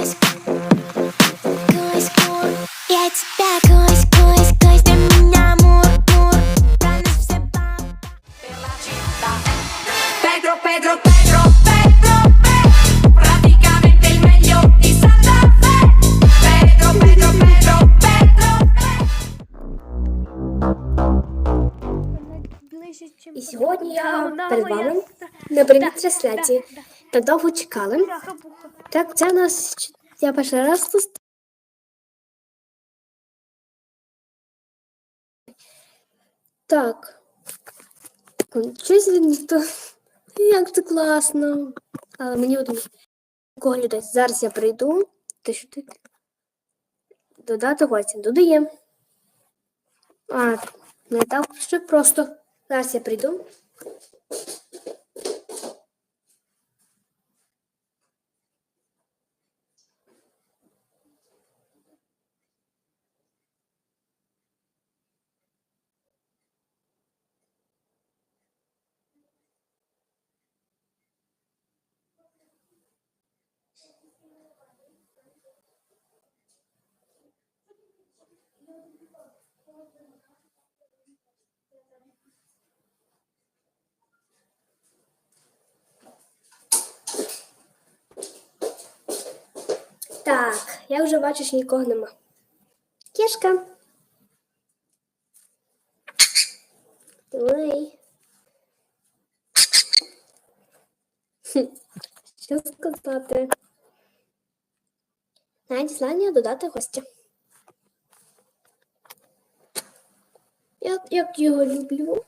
гусь, гусь, гусь, я тебя praticamente il meglio di Santa Pedro, Pedro, Pedro, Pedro, Ближче, чим І сьогодні я перед вами на прямій трансляції. Так довго. Так, це у нас я перший раз тут. Так. Щось ніхто. Як це класно. Але мені от кого людей. Зараз я прийду. Ти що ти? Додати гостя. Додаємо. А, не так що просто. Зараз я прийду. Так, я вже бачу, що нікого нема. Кішка. Ой. Що сказати? Надіслання додати гостя. Я як його люблю.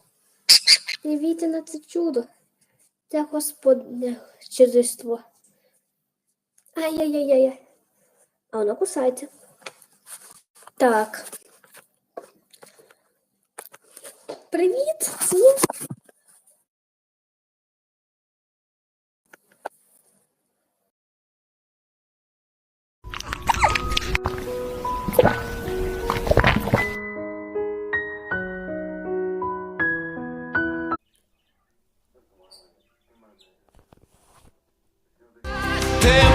Дивіться на це чудо. Це господне чудество. Ай-яй-яй-яй. А воно кусається. Так. Привіт всім. Ти